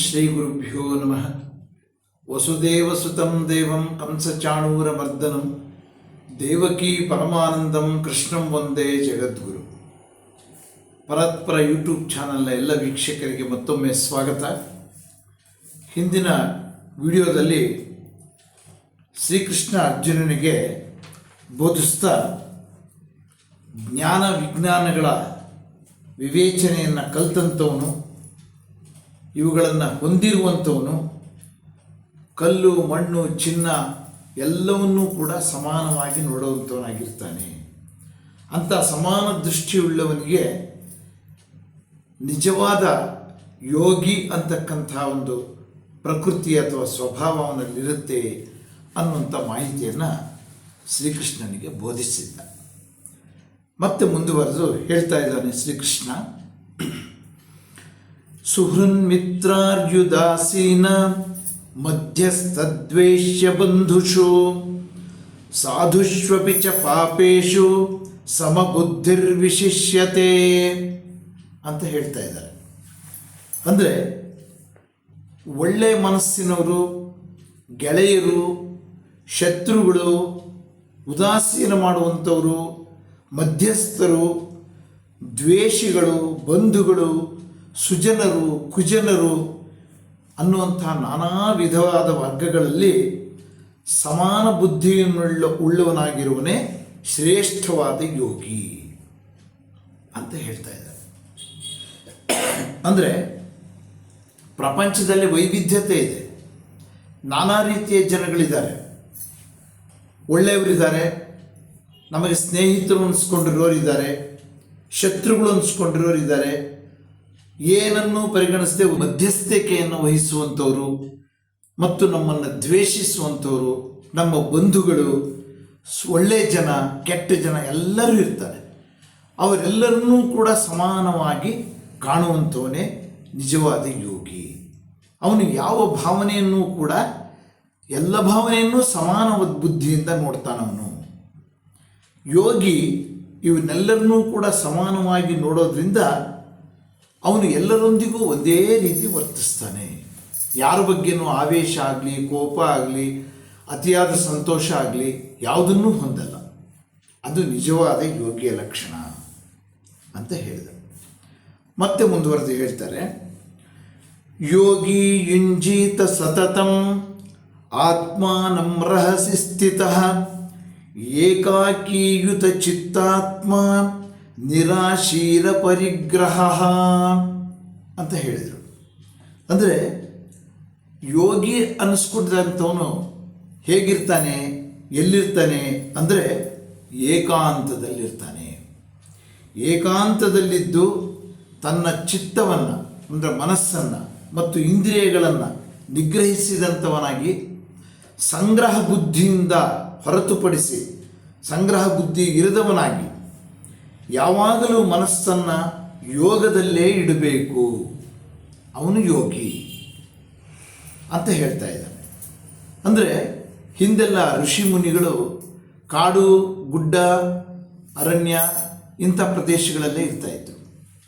ಶ್ರೀ ಗುರುಭ್ಯೋ ನಮಃ ವಸುದೇವಸುತಂ ದೇವಂ ಕಂಸಚಾಣೂರಮರ್ದನಂ ದೇವಕೀ ಪರಮಾನಂದಂ ಕೃಷ್ಣಂ ಒಂದೇ ಜಗದ್ಗುರು ಪರತ್ಪರ ಯೂಟ್ಯೂಬ್ ಚಾನಲ್ನ ಎಲ್ಲ ವೀಕ್ಷಕರಿಗೆ ಮತ್ತೊಮ್ಮೆ ಸ್ವಾಗತ. ಹಿಂದಿನ ವಿಡಿಯೋದಲ್ಲಿ ಶ್ರೀಕೃಷ್ಣ ಅರ್ಜುನನಿಗೆ ಬೋಧಿಸ್ತಾ ಜ್ಞಾನ ವಿಜ್ಞಾನಗಳ ವಿವೇಚನೆಯನ್ನು ಕಲ್ತಂಥವನು ಇವುಗಳನ್ನು ಹೊಂದಿರುವಂಥವನು ಕಲ್ಲು, ಮಣ್ಣು, ಚಿನ್ನ ಎಲ್ಲವನ್ನೂ ಕೂಡ ಸಮಾನವಾಗಿ ನೋಡುವಂಥವನಾಗಿರ್ತಾನೆ ಅಂಥ ಸಮಾನ ದೃಷ್ಟಿಯುಳ್ಳವನಿಗೆ ನಿಜವಾದ ಯೋಗಿ ಅಂತಕ್ಕಂಥ ಒಂದು ಪ್ರಕೃತಿ ಅಥವಾ ಸ್ವಭಾವ ಅವನಲ್ಲಿರುತ್ತೆ ಅನ್ನುವಂಥ ಮಾಹಿತಿಯನ್ನು ಶ್ರೀಕೃಷ್ಣನಿಗೆ ಬೋಧಿಸಿದ್ದ. ಮತ್ತೆ ಮುಂದುವರೆದು ಹೇಳ್ತಾ ಇದ್ದಾನೆ ಶ್ರೀಕೃಷ್ಣ. ಸುಹೃನ್ಮಿತ್ರಾರ್ಯುದಾಸೀನ ಮಧ್ಯಸ್ಥದ್ವೇಷ್ಯ ಬಂಧುಷು, ಸಾಧುಷ್ವಪಿ ಚ ಪಾಪೇಶು ಸಮಬುದ್ಧಿರ್ವಿಶಿಷ್ಯತೆ ಅಂತ ಹೇಳ್ತಾ ಇದ್ದಾರೆ. ಅಂದರೆ ಒಳ್ಳೆ ಮನಸ್ಸಿನವರು, ಗೆಳೆಯರು, ಶತ್ರುಗಳು, ಉದಾಸೀನ ಮಾಡುವಂಥವರು, ಮಧ್ಯಸ್ಥರು, ದ್ವೇಷಿಗಳು, ಬಂಧುಗಳು ಸುಜನರು, ಕುಜನರು ಅನ್ನುವಂಥ ನಾನಾ ವಿಧವಾದ ವರ್ಗಗಳಲ್ಲಿ ಸಮಾನ ಬುದ್ಧಿಯನ್ನುಳ್ಳ, ಉಳ್ಳವನಾಗಿರುವನೇ ಶ್ರೇಷ್ಠವಾದ ಯೋಗಿ ಅಂತ ಹೇಳ್ತಾ ಇದ್ದಾರೆ. ಅಂದರೆ ಪ್ರಪಂಚದಲ್ಲಿ ವೈವಿಧ್ಯತೆ ಇದೆ. ನಾನಾ ರೀತಿಯ ಜನಗಳಿದ್ದಾರೆ. ಒಳ್ಳೆಯವರಿದ್ದಾರೆ. ನಮಗೆ ಸ್ನೇಹಿತರು ಅನಿಸ್ಕೊಂಡಿರೋರಿದ್ದಾರೆ. ಶತ್ರುಗಳು ಅನಿಸ್ಕೊಂಡಿರೋರಿದ್ದಾರೆ. ಏನನ್ನು ಪರಿಗಣಿಸದೆ ಮಧ್ಯಸ್ಥಿಕೆಯನ್ನು ವಹಿಸುವಂಥವರು ಮತ್ತು ನಮ್ಮನ್ನು ದ್ವೇಷಿಸುವಂಥವರು ನಮ್ಮ ಬಂಧುಗಳು, ಒಳ್ಳೆ ಜನ, ಕೆಟ್ಟ ಜನ ಎಲ್ಲರೂ ಇರ್ತಾರೆ. ಅವರೆಲ್ಲರನ್ನೂ ಕೂಡ ಸಮಾನವಾಗಿ ಕಾಣುವಂಥವನೇ ನಿಜವಾದ ಯೋಗಿ. ಅವನು ಯಾವ ಭಾವನೆಯನ್ನು ಕೂಡ, ಎಲ್ಲ ಭಾವನೆಯನ್ನು ಸಮಾನ ಬುದ್ಧಿಯಿಂದ ನೋಡ್ತಾನವನು. ಯೋಗಿ ಇವನ್ನೆಲ್ಲರನ್ನೂ ಕೂಡ ಸಮಾನವಾಗಿ ನೋಡೋದ್ರಿಂದ ಅವನು ಎಲ್ಲರೊಂದಿಗೂ ಒಂದೇ ರೀತಿ ವರ್ತಿಸ್ತಾನೆ. ಯಾರ ಬಗ್ಗೆನೂ ಆವೇಶ ಆಗಲಿ, ಕೋಪ ಆಗಲಿ, ಅತಿಯಾದ ಸಂತೋಷ ಆಗಲಿ ಯಾವುದನ್ನೂ ಹೊಂದಲ್ಲ. ಅದು ನಿಜವಾದ ಯೋಗಿಯ ಲಕ್ಷಣ ಅಂತ ಹೇಳಿದ. ಮತ್ತೆ ಮುಂದುವರೆದು ಹೇಳ್ತಾರೆ. ಯೋಗಿ ಯುಂಜೀತ ಸತತಂ ಆತ್ಮ ರಹಸಿ ಸ್ಥಿತ ಏಕಾಕೀಯುತ ಚಿತ್ತಾತ್ಮ ನಿರಾಶೀರ ಪರಿಗ್ರಹ ಅಂತ ಹೇಳಿದರು. ಅಂದರೆ ಯೋಗಿ ಅನ್ನಿಸ್ಕೊಡ್ದಂಥವನು ಹೇಗಿರ್ತಾನೆ, ಎಲ್ಲಿರ್ತಾನೆ ಅಂದರೆ ಏಕಾಂತದಲ್ಲಿರ್ತಾನೆ. ಏಕಾಂತದಲ್ಲಿದ್ದು ತನ್ನ ಚಿತ್ತವನ್ನು, ಅಂದರೆ ಮನಸ್ಸನ್ನು ಮತ್ತು ಇಂದ್ರಿಯಗಳನ್ನು ನಿಗ್ರಹಿಸಿದಂಥವನಾಗಿ ಸಂಗ್ರಹ ಬುದ್ಧಿಯಿಂದ ಹೊರತುಪಡಿಸಿ ಸಂಗ್ರಹ ಬುದ್ಧಿ ಇರದವನಾಗಿ ಯಾವಾಗಲೂ ಮನಸ್ಸನ್ನು ಯೋಗದಲ್ಲೇ ಇಡಬೇಕು. ಅವನು ಯೋಗಿ ಅಂತ ಹೇಳ್ತಾ ಇದ್ದಾನೆ. ಅಂದರೆ ಹಿಂದೆಲ್ಲ ಋಷಿ ಮುನಿಗಳು ಕಾಡು, ಗುಡ್ಡ, ಅರಣ್ಯ ಇಂಥ ಪ್ರದೇಶಗಳಲ್ಲೇ ಇರ್ತಾ ಇದ್ರು.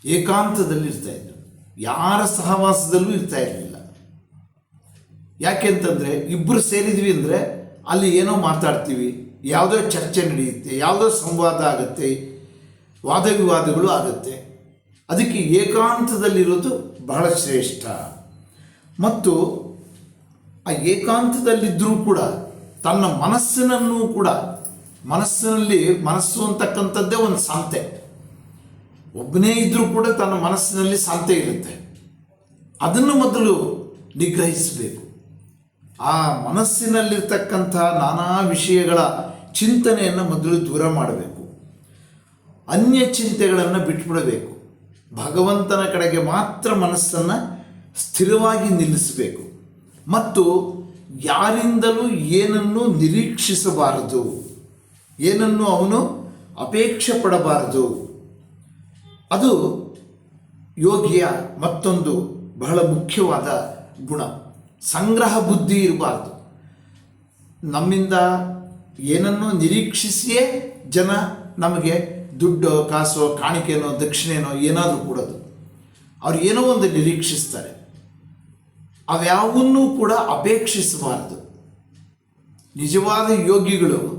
ಏಕಾಂತದಲ್ಲಿ ಇರ್ತಾ ಇದ್ರು. ಯಾರ ಸಹವಾಸದಲ್ಲೂ ಇರ್ತಾ ಇರಲಿಲ್ಲ. ಯಾಕೆಂತಂದರೆ ಇಬ್ಬರು ಸೇರಿದ್ವಿ ಅಂದರೆ ಅಲ್ಲಿ ಏನೋ ಮಾತಾಡ್ತೀವಿ, ಯಾವುದೋ ಚರ್ಚೆ ನಡೆಯುತ್ತೆ, ಯಾವುದೋ ಸಂವಾದ ಆಗುತ್ತೆ ವಾದ ವಿವಾದಗಳು ಆಗುತ್ತೆ. ಅದಕ್ಕೆ ಏಕಾಂತದಲ್ಲಿರೋದು ಬಹಳ ಶ್ರೇಷ್ಠ. ಮತ್ತು ಆ ಏಕಾಂತದಲ್ಲಿದ್ದರೂ ಕೂಡ, ತನ್ನ ಮನಸ್ಸಿನನ್ನು ಕೂಡ, ಮನಸ್ಸಿನಲ್ಲಿ ಮನಸ್ಸು ಅಂತಕ್ಕಂಥದ್ದೇ ಒಂದು ಸಂತೆ ಒಬ್ಬನೇ ಇದ್ದರೂ ಕೂಡ ತನ್ನ ಮನಸ್ಸಿನಲ್ಲಿ ಸಂತೆ ಇರುತ್ತೆ. ಅದನ್ನು ಮೊದಲು ನಿಗ್ರಹಿಸಬೇಕು. ಆ ಮನಸ್ಸಿನಲ್ಲಿರ್ತಕ್ಕಂಥ ನಾನಾ ವಿಷಯಗಳ ಚಿಂತನೆಯನ್ನು ಮೊದಲು ದೂರ ಮಾಡಬೇಕು. ಅನ್ಯ ಚಿಂತೆಗಳನ್ನು ಬಿಟ್ಬಿಡಬೇಕು. ಭಗವಂತನ ಕಡೆಗೆ ಮಾತ್ರ ಮನಸ್ಸನ್ನು ಸ್ಥಿರವಾಗಿ ನಿಲ್ಲಿಸಬೇಕು. ಮತ್ತು ಯಾರಿಂದಲೂ ಏನನ್ನು ನಿರೀಕ್ಷಿಸಬಾರದು. ಏನನ್ನು ಅವನು ಅಪೇಕ್ಷೆ ಪಡಬಾರದು. ಅದು ಯೋಗಿಯ ಮತ್ತೊಂದು ಬಹಳ ಮುಖ್ಯವಾದ ಗುಣ. ಸಂಗ್ರಹ ಬುದ್ಧಿ ಇರಬಾರ್ದು. ನಮ್ಮಿಂದ ಏನನ್ನು ನಿರೀಕ್ಷಿಸಿಯೇ ಜನ ನಮಗೆ ದುಡ್ಡು, ಕಾಸು, ಕಾಣಿಕೆನೋ, ದಕ್ಷಿಣೆನೋ ಏನಾದರೂ ಕೊಡೋದು. ಅವ್ರು ಏನೋ ಒಂದು ನಿರೀಕ್ಷಿಸ್ತಾರೆ. ಅವ್ಯಾವನ್ನೂ ಕೂಡ ಅಪೇಕ್ಷಿಸಬಾರದು. ನಿಜವಾದ ಯೋಗಿಗಳು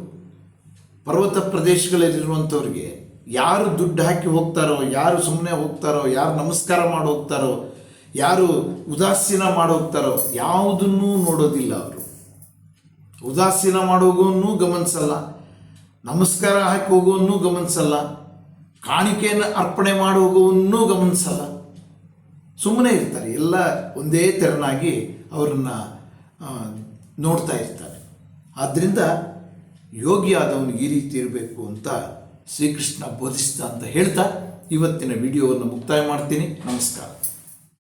ಪರ್ವತ ಪ್ರದೇಶಗಳಲ್ಲಿರುವಂಥವ್ರಿಗೆ ಯಾರು ದುಡ್ಡು ಹಾಕಿ ಹೋಗ್ತಾರೋ, ಯಾರು ಸುಮ್ಮನೆ ಹೋಗ್ತಾರೋ, ಯಾರು ನಮಸ್ಕಾರ ಮಾಡಿ ಹೋಗ್ತಾರೋ, ಯಾರು ಉದಾಸೀನ ಮಾಡಿ ಹೋಗ್ತಾರೋ, ಯಾವುದನ್ನೂ ನೋಡೋದಿಲ್ಲ ಅವರು. ಉದಾಸೀನ ಮಾಡೋಗೂ ಗಮನಿಸಲ್ಲ. ನಮಸ್ಕಾರ ಹಾಕಿ ಹೋಗುವನ್ನು ಗಮನಿಸಲ್ಲ. ಕಾಣಿಕೆಯನ್ನು ಅರ್ಪಣೆ ಮಾಡಿ ಹೋಗೋವನ್ನೂ ಗಮನಿಸಲ್ಲ. ಸುಮ್ಮನೆ ಇರ್ತಾರೆ. ಎಲ್ಲ ಒಂದೇ ತೆರನಾಗಿ ಅವರನ್ನು ನೋಡ್ತಾ ಇರ್ತಾರೆ. ಆದ್ದರಿಂದ ಯೋಗಿ ಆದವನಿಗೆ ಈ ರೀತಿ ಇರಬೇಕು ಅಂತ ಶ್ರೀಕೃಷ್ಣ ಬೋಧಿಸಿದ ಅಂತ ಹೇಳ್ತಾ ಇವತ್ತಿನ ವಿಡಿಯೋವನ್ನು ಮುಕ್ತಾಯ ಮಾಡ್ತೀನಿ. ನಮಸ್ಕಾರ.